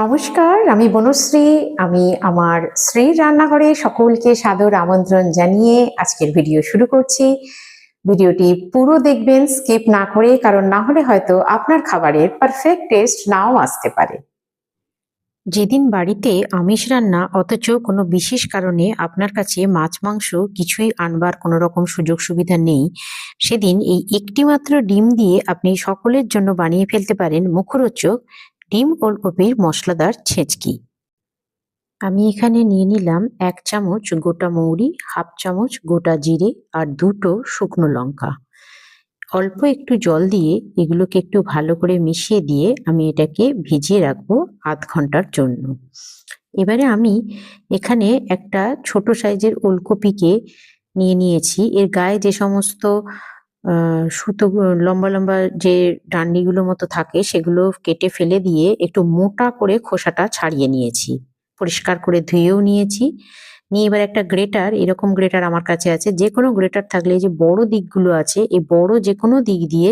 নমস্কার, আমি বনশ্রী, আমি আমার শ্রীর রান্নাঘরে সকলকে সাদর আমন্ত্রণ জানিয়ে আজকের ভিডিও শুরু করছি। ভিডিওটি পুরো দেখবেন, স্কিপ না করে, কারণ না হলে হয়তো আপনার খাবারের পারফেক্ট টেস্ট নাও আসতে পারে। যেদিন বাড়িতে আমিষ রান্না, অথচ কোনো বিশেষ কারণে আপনার কাছে মাছ, মাংস কিছুই আনবার কোনো রকম সুযোগ সুবিধা নেই, সেদিন এই একটি মাত্র ডিম দিয়ে আপনি সকলের জন্য বানিয়ে ফেলতে পারেন মুখরোচক ডিম ওলকপির মশলাদার ছেঁচকি। আমি এখানে নিয়ে নিলাম এক চামচ গোটা মৌরি, হাফ চামচ গোটা জিরে আর দুটো শুকনো লঙ্কা। অল্প একটু জল দিয়ে এগুলোকে একটু ভালো করে মিশিয়ে দিয়ে আমি এটাকে ভিজিয়ে রাখব আধ ঘণ্টার জন্য। এবারে আমি এখানে একটা ছোট সাইজের ওলকপিকে নিয়ে নিয়েছি। এর গায়ে যে সমস্ত সুতো লম্বা লম্বা যে ডান্ডিগুলো মতো থাকে সেগুলো কেটে ফেলে দিয়ে একটু মোটা করে খোসাটা ছাড়িয়ে নিয়েছি। পরিষ্কার করে ধুয়েও নিয়েছি। নিয়ে এবার একটা গ্রেটার, এরকম গ্রেটার আমার কাছে আছে। যে কোনো গ্রেটার থাকলে যে বড় দিকগুলো আছে, এই বড় যে কোনো দিক দিয়ে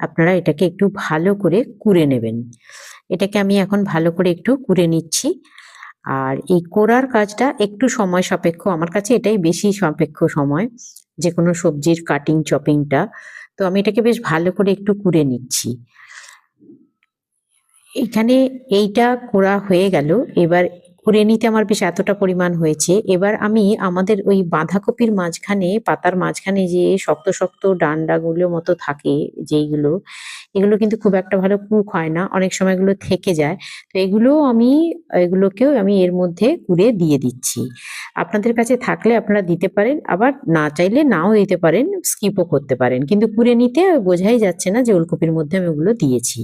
আপনারা এটাকে একটু ভালো করে কুড়ে নেবেন। এটাকে আমি এখন ভালো করে একটু কুড়ে নিচ্ছি। আর এই কোরার কাজটা একটু সময় সাপেক্ষ। আমার কাছে এটাই বেশি সাপেক্ষ সময় যে কোনো সবজির কাটিং চপিংটা তো আমি এটাকে বেশ ভালো করে একটু কুড়ে নিচ্ছি। এখানে এইটা কোরা হয়ে গেল। এবার কুড়ে নিতে আমার বেশ এতটা পরিমাণ হয়েছে। এবার আমি আমাদের ওই বাঁধাকপির মাঝখানে, পাতার মাঝখানে যে শক্ত শক্ত ডান্ডাগুলো মতো থাকে যেইগুলো, এগুলো কিন্তু খুব একটা ভালো কুক হয় না। অনেক সময় এগুলো থেকে যায়। তো এগুলো আমি, এগুলোকেও আমি এর মধ্যে কুড়ে দিয়ে দিচ্ছি। আপনাদের কাছে থাকলে আপনারা দিতে পারেন, আবার না চাইলে নাও দিতে পারেন, স্কিপও করতে পারেন। কিন্তু কুড়ে নিতে বোঝাই যাচ্ছে না যে ওলকপির মধ্যে আমি ওগুলো দিয়েছি।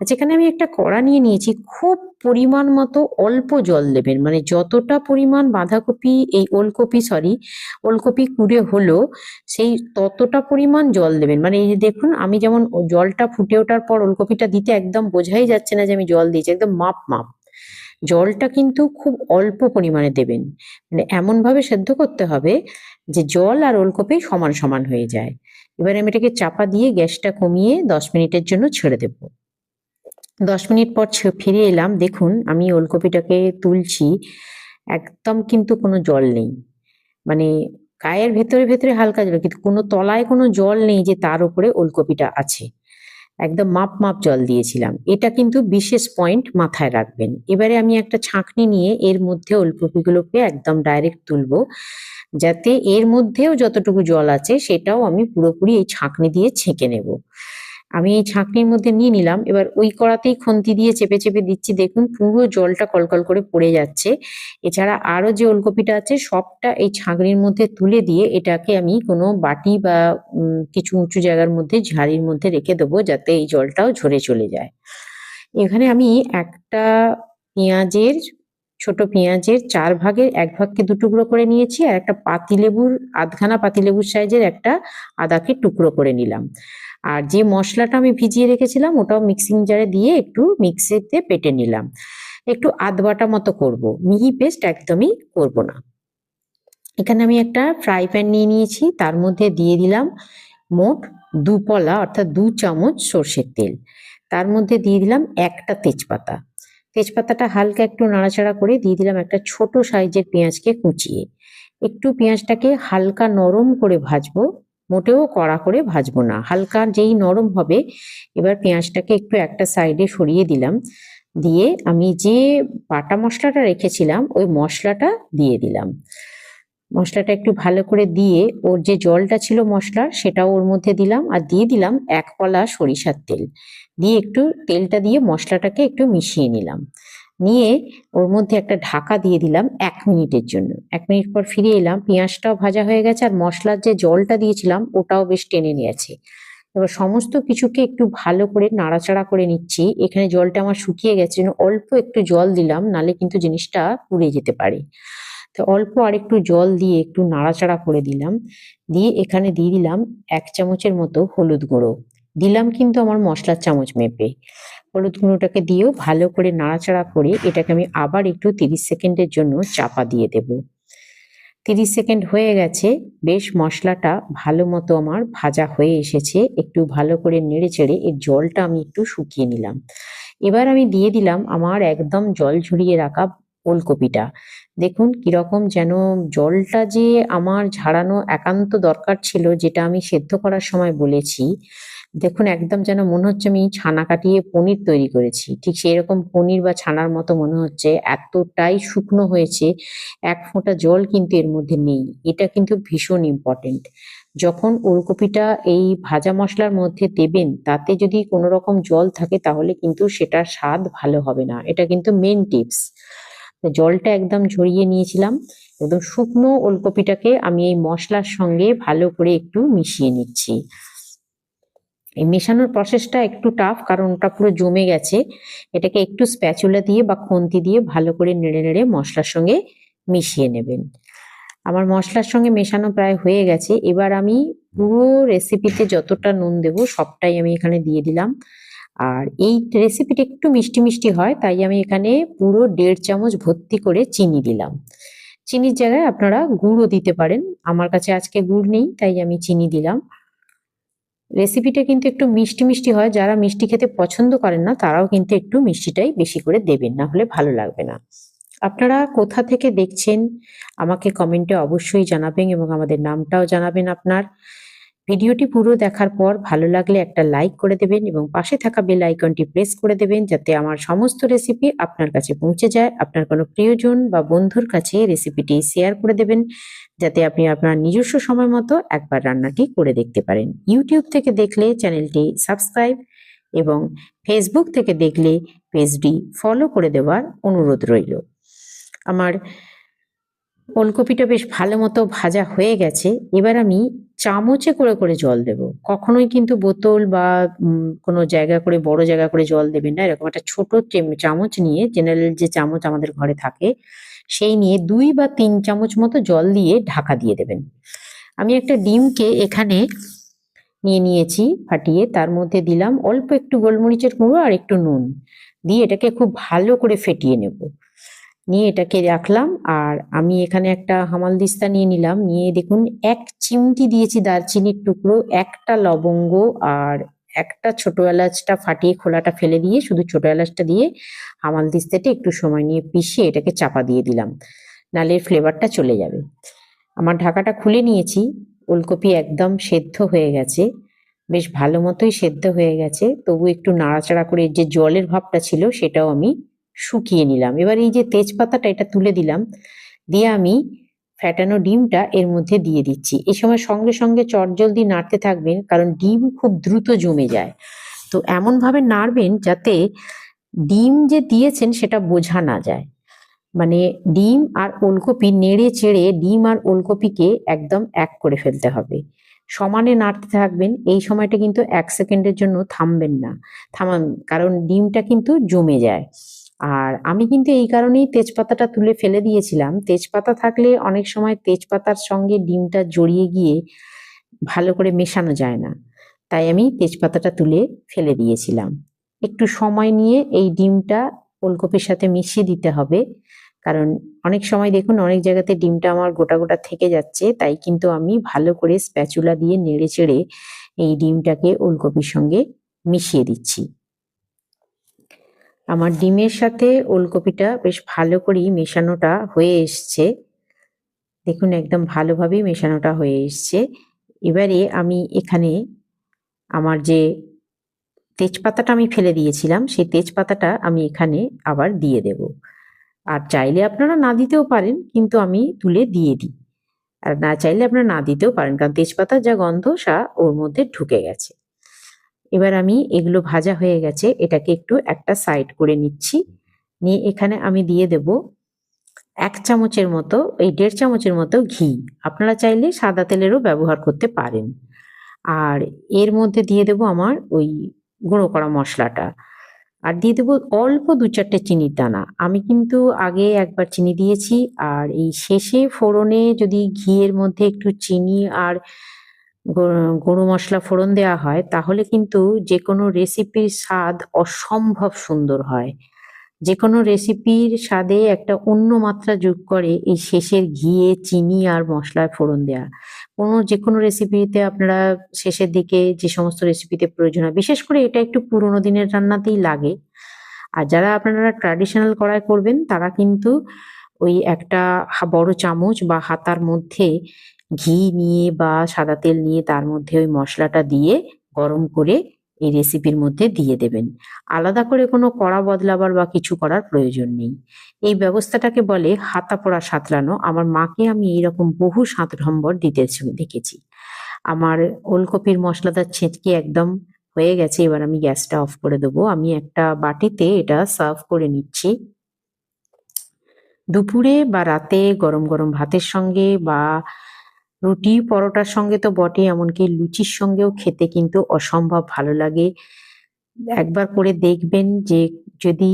এখানে আমি একটা কড়া নিয়ে নিয়েছি, খুব পরিমাণ মতো অল্প জল দেবেন। মানে যতটা পরিমাণ বাঁধাকপি, এই ওলকপি সরি ওলকপি কুড়ে হলো, সেই ততটা পরিমাণ জল দেবেন। মানে এই দেখুন, আমি যেমন জলটা ফুটে ওঠার পর ওলকপিটা দিতে একদম বোঝাই যাচ্ছে না যে আমি জল দিয়েছি, একদম মাপ মাপ। জলটা কিন্তু খুব অল্প পরিমাণে দেবেন। মানে এমন ভাবে সেদ্ধ করতে হবে যে জল আর ওলকপি সমান সমান হয়ে যায়। এবারে আমি এটাকে চাপা দিয়ে গ্যাসটা কমিয়ে দশ মিনিটের জন্য ছেড়ে দেবো। দশ মিনিট পর ফিরে এলাম। দেখুন, আমি ওলকপিটাকে তুলছি, একদম কিন্তু কোনো জল নেই। মানে গায়ের ভেতরে ভেতরে হালকা জল, কিন্তু কোনো তলায় কোনো জল নেই যে তার উপরে ওলকপিটা আছে। একদম মাপ মাপ জল দিয়েছিলাম। এটা কিন্তু বিশেষ পয়েন্ট মাথায় রাখবেন। এবারে আমি একটা ছাঁকনি নিয়ে এর মধ্যে ওলকপিগুলোকে একদম ডাইরেক্ট তুলবো, যাতে এর মধ্যেও যতটুকু জল আছে সেটাও আমি পুরোপুরি এই ছাঁকনি দিয়ে ছেঁকে নেব। আমি এই ছাঁকনির মধ্যে নিয়ে নিলাম। এবার ওই কড়াতেই খুন্তি দিয়ে চেপে চেপে দিচ্ছি। দেখুন, পুরো জলটা কলকল করে পড়ে যাচ্ছে। এছাড়া আরও যে ওলকপিটা আছে, সবটা এই ছাঁকনির মধ্যে তুলে দিয়ে এটাকে আমি কোনো বাটি বা কিছু উঁচু জায়গার মধ্যে, ঝাড়ির মধ্যে রেখে দেবো যাতে এই জলটাও ঝরে চলে যায়। এখানে আমি একটা পেঁয়াজের, ছোট পেঁয়াজের চার ভাগের এক ভাগকে দু টুকরো করে নিয়েছি আর একটা পাতিলেবুর, আধখানা পাতিলেবুর সাইজের একটা আদাকে টুকরো করে নিলাম। আর যে মশলাটা আমি ভিজিয়ে রেখেছিলাম, ওটাও মিক্সিং জারে দিয়ে একটু মিক্সিতে পেটে নিলাম। একটু আধ বাটা মতো করব। মিহি পেস্ট একদমই করব না। এখানে আমি একটা ফ্রাই প্যান নিয়ে নিয়েছি। তার মধ্যে দিয়ে দিলাম মোট দু পলা, অর্থাৎ দু চামচ সর্ষের তেল। তার মধ্যে দিয়ে দিলাম একটা তেজপাতা। তেজপাতাটা হালকা একটু নাড়াচাড়া করে দিয়ে দিলাম একটা ছোট সাইজের পেঁয়াজকে কুচিয়ে। একটু পেঁয়াজটাকে হালকা নরম করে ভাজবো। মোটেও কড়া করে ভাজবো না। হালকা যেই নরম হবে, এবার পেঁয়াজটাকে একটু একটা সাইডে সরিয়ে দিলাম। দিয়ে আমি যে বাটা মশলাটা রেখেছিলাম, ওই মশলাটা দিয়ে দিলাম। মশলাটা একটু ভালো করে দিয়ে ওর যে জলটা ছিল মশলার সেটাও ওর মধ্যে দিলাম আর দিয়ে দিলাম এক পলা সরিষার তেল। দিয়ে একটু তেলটা দিয়ে মশলাটাকে একটু মিশিয়ে নিলাম। নিয়ে ওর মধ্যে একটা ঢাকা দিয়ে দিলাম এক মিনিটের জন্য। এক মিনিট পর ফিরে এলাম, পেঁয়াজটাও ভাজা হয়ে গেছে আর মশলার যে জলটা দিয়েছিলাম, ওটাও বেশ টেনে নিয়েছে। এবার সমস্ত কিছুকে একটু ভালো করে নাড়াচাড়া করে নিচ্ছি। এখানে জলটা আমার শুকিয়ে গেছে অল্প একটু জল দিলাম, নালে কিন্তু জিনিসটা পুড়ে যেতে পারে। তো অল্প আর একটু জল দিয়ে একটু নাড়াচাড়া করে দিলাম। দিয়ে এখানে দিয়ে দিলাম এক চামচের মতো হলুদ গুঁড়ো। দিলাম কিন্তু আমার মশলার চামচ মেপে। হলুদ গুঁড়োটাকে দিয়েও ভালো করে নাড়াচাড়া করে এটাকে আমি আবার একটু তিরিশ সেকেন্ডের জন্য চাপা দিয়ে দেব। তিরিশ সেকেন্ড হয়ে গেছে, বেশ মশলাটা ভালো মতো আমার ভাজা হয়ে এসেছে, একটু ভালো করে নেড়ে চেড়ে এর জলটা আমি একটু শুকিয়ে নিলাম। এবার আমি দিয়ে দিলাম আমার একদম জল ঝরিয়ে রাখা ওলকপিটা। দেখুন কীরকম যেন জলটা যে আমার ঝাড়ানো একান্ত দরকার ছিল, যেটা আমি সেদ্ধ করার সময় বলেছি দেখুন, একদম যেন মনে হচ্ছে আমি ছানা কাটিয়ে পনির তৈরি করেছি। ঠিক সেই রকম পনির বা ছানার মতো মনে হচ্ছে, এতটাই শুকনো হয়েছে, এক ফোঁটা জল কিন্তু এর মধ্যে নেই। এটা কিন্তু ভীষণ ইম্পর্টেন্ট যখন ওলকপিটা এই ভাজা মশলার মধ্যে দেবেন, তাতে যদি কোনো রকম জল থাকে, তাহলে কিন্তু সেটার স্বাদ ভালো হবে না। এটা কিন্তু মেন টিপস জলটা একদম ঝরিয়ে নিয়েছিলাম, একদম শুকনো ওলকপিটাকে আমি এই মশলার সঙ্গে ভালো করে একটু মিশিয়ে নিচ্ছি। এই মেশানোর প্রসেসটা একটু টাফ কারণ ওটা পুরো জমে গেছে। এটাকে একটু স্প্যাচুলা দিয়ে বা খুন্তি দিয়ে ভালো করে নেড়ে নেড়ে মশলার সঙ্গে মিশিয়ে নেবেন। আমার মশলার সঙ্গে মেশানো প্রায় হয়ে গেছে। এবার আমি পুরো রেসিপিতে যতটা নুন দেবো সবটাই আমি এখানে দিয়ে দিলাম। আর এই রেসিপিটা একটু মিষ্টি মিষ্টি হয়, তাই আমি এখানে পুরো দেড় চামচ ভর্তি করে চিনি দিলাম। চিনির জায়গায় আপনারা গুড়ও দিতে পারেন। আমার কাছে আজকে গুড় নেই, তাই আমি চিনি দিলাম। রেসিপিটা কিন্তু একটু মিষ্টি মিষ্টি হয়, যারা মিষ্টি খেতে পছন্দ করেন না, তারাও কিন্তু একটু মিষ্টিটাই বেশি করে দেবেন, না হলে ভালো লাগবে না। আপনারা কোথা থেকে দেখছেন, আমাকে কমেন্টে অবশ্যই জানাবেন এবং আমাদের নামটাও জানাবেন আপনার। ভিডিওটি পুরো দেখার পর ভালো লাগলে একটা লাইক করে দেবেন এবং পাশে থাকা বেল আইকনটি প্রেস করে দেবেন যাতে আমার সমস্ত রেসিপি আপনার কাছে পৌঁছে যায়। আপনার কোনো প্রিয়জন বা বন্ধুর কাছে রেসিপিটি শেয়ার করে দেবেন যাতে আপনি আপনার নিজস্ব সময় মতো একবার রান্নাটি করে দেখতে পারেন। ইউটিউব থেকে দেখলে চ্যানেলটি সাবস্ক্রাইব এবং ফেসবুক থেকে দেখলে পেজটি ফলো করে দেওয়ার অনুরোধ রইল। আমার ওলকপিটা বেশ ভালো মতো ভাজা হয়ে গেছে। এবার আমি চামচে করে করে জল দেব। কখনোই কিন্তু বোতল বা কোনো জায়গা করে, বড় জায়গা করে জল দেবেন না। এরকম একটা ছোট চামচ নিয়ে, জেনারেল যে চামচ আমাদের ঘরে থাকে, সেই নিয়ে দুই বা তিন চামচ মতো জল দিয়ে ঢাকা দিয়ে দেবেন। আমি একটা ডিমকে এখানে নিয়ে নিয়েছি, ফাটিয়ে তার মধ্যে দিলাম অল্প একটু গোলমরিচের গুঁড়ো আর একটু নুন। দিয়ে এটাকে খুব ভালো করে ফেটিয়ে নেব। নিয়ে এটাকে রাখলাম আর আমি এখানে একটা হামালদিস্তা নিয়ে নিলাম। নিয়ে দেখুন, এক চিমটি দিয়েছি দারচিনির টুকরো, একটা লবঙ্গ আর একটা ছোট এলাচটা ফাটিয়ে খোলাটা ফেলে দিয়ে, শুধু ছোট এলাচটা দিয়ে হামাল হামালদিস্তাটা একটু সময় নিয়ে পিষিয়ে এটাকে চাপা দিয়ে দিলাম। নালে এর ফ্লেভারটা চলে যাবে। আমার ঢাকাটা খুলে নিয়েছি। ওলকপি একদম সেদ্ধ হয়ে গেছে। বেশ ভালো মতোই সেদ্ধ হয়ে গেছে। তবু একটু নাড়াচাড়া করে যে জলের ভাবটা ছিল, সেটাও আমি শুকিয়ে নিলাম। এবার এই যে তেজপাতাটা এটা তুলে দিলাম, দিয়ে আমি ফ্যাটানো ডিমটা এর মধ্যে দিয়ে দিচ্ছি। এই সময় সঙ্গে সঙ্গে চটজলদি নাড়তে থাকবেন, কারণ ডিম খুব দ্রুত জমে যায়। তো এমন ভাবে নাড়বেন যাতে ডিম যে দিয়েছেন সেটা বোঝা না যায়। মানে ডিম আর ওলকপি নেড়ে চেড়ে ডিম আর ওলকপিকে একদম এক করে ফেলতে হবে। সমানে নাড়তে থাকবেন, এই সময়টা কিন্তু এক সেকেন্ডের জন্য থামবেন না। থামান, কারণ ডিমটা কিন্তু জমে যায়। আর আমি কিন্তু এই কারণেই তেজপাতাটা তুলে ফেলে দিয়েছিলাম। তেজপাতা থাকলে অনেক সময় তেজপাতার সঙ্গে ডিমটা জড়িয়ে গিয়ে ভালো করে মেশানো যায় না। তাই আমি তেজপাতাটা তুলে ফেলে দিয়েছিলাম। একটু সময় নিয়ে এই ডিমটা ওলকপির সাথে মিশিয়ে দিতে হবে। কারণ অনেক সময় দেখুন, অনেক জায়গাতে ডিমটা আমার গোটা গোটা থেকে যাচ্ছে, তাই কিন্তু আমি ভালো করে স্প্যাচুলা দিয়ে নেড়ে চেড়ে এই ডিমটাকে ওলকপির সঙ্গে মিশিয়ে দিচ্ছি। আমার ডিমের সাথে ওলকপিটা বেশ ভালো করেই মেশানোটা হয়ে এসছে। দেখুন, একদম ভালোভাবেই মেশানোটা হয়ে এসছে। এবারে আমি এখানে আমার যে তেজপাতাটা আমি ফেলে দিয়েছিলাম, সেই তেজপাতাটা আমি এখানে আবার দিয়ে দেব। আর চাইলে আপনারা না দিতেও পারেন, কিন্তু আমি তুলে দিয়ে দিই। আর না চাইলে আপনারা না দিতেও পারেন, কারণ তেজপাতার যা গন্ধ, সা ওর মধ্যে ঢুকে গেছে। এবার আমি এগুলো ভাজা হয়ে গেছে, এটাকে একটু একটা সাইড করে নিচ্ছি। নিয়ে এখানে আমি দিয়ে দেব এক চামচের মতো, এই দেড় চামচের মতো ঘি। আপনারা চাইলে সাদা তেলেরও ব্যবহার করতে পারেন। আর এর মধ্যে দিয়ে দেব আমার ওই গুঁড়ো করা মশলাটা। আর দিয়ে দেবো অল্প দু চারটে চিনির দানা। আমি কিন্তু আগে একবার চিনি দিয়েছি, আর এই শেষে ফোড়নে যদি ঘিয়ের মধ্যে একটু চিনি আর গু- গুঁড়ো মশলা ফোড়ন দেওয়া হয়, তাহলে কিন্তু যে কোনো রেসিপির স্বাদ অসম্ভব সুন্দর হয়। যে কোনো রেসিপির স্বাদে একটা অন্য মাত্রা যোগ করে এই শেষের ঘিয়ে, চিনি আর মশলার ফোড়ন দেওয়া কোনো যে কোনো রেসিপিতে আপনারা শেষের দিকে যে সমস্ত রেসিপিতে প্রয়োজন হয়, বিশেষ করে এটা একটু পুরোনো দিনের রান্নাতেই লাগে। আর যারা আপনারা ট্র্যাডিশনাল কড়াই করবেন, তারা কিন্তু ওই একটা বড় চামচ বা হাতার মধ্যে ঘি নিয়ে বা সাদা তেল নিয়ে তার মধ্যে ওই মশলাটা দিয়ে গরম করে এই রেসিপির মধ্যে দিয়ে দেবেন। আলাদা করে কোনো কড়া বদলাবার বা কিছু করার প্রয়োজন নেই। এই ব্যবস্থাটাকে বলে হাতা পোড়া সাঁতলানো আমার মাকে আমি এইরকম বহু সাঁতরম্বর দিতে দেখেছি। আমার ওলকপির মশলাদার ছেঁচকে একদম হয়ে গেছে, এবার আমি গ্যাসটা অফ করে দেবো। আমি একটা বাটিতে এটা সার্ভ করে নিচ্ছি। দুপুরে বা রাতে গরম গরম ভাতের সঙ্গে বা রুটি পরোটার সঙ্গে তো বটে, এমনকি লুচির সঙ্গেও খেতে কিন্তু অসম্ভব ভালো লাগে। একবার করে দেখবেন যে যদি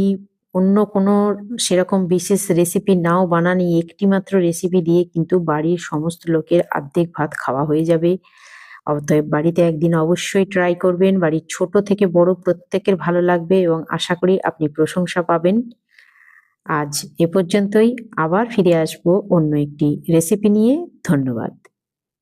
অন্য কোনো সেরকম বিশেষ রেসিপি নাও বানানি একটি মাত্র রেসিপি দিয়ে কিন্তু বাড়ির সমস্ত লোকের অর্ধেক ভাত খাওয়া হয়ে যাবে। অতএব বাড়িতে একদিন অবশ্যই ট্রাই করবেন। বাড়ির ছোট থেকে বড় প্রত্যেকের ভালো লাগবে এবং আশা করি আপনি প্রশংসা পাবেন। আজ এ পর্যন্তই আবার ফিরে আসব অন্য একটি রেসিপি নিয়ে। ধন্যবাদ।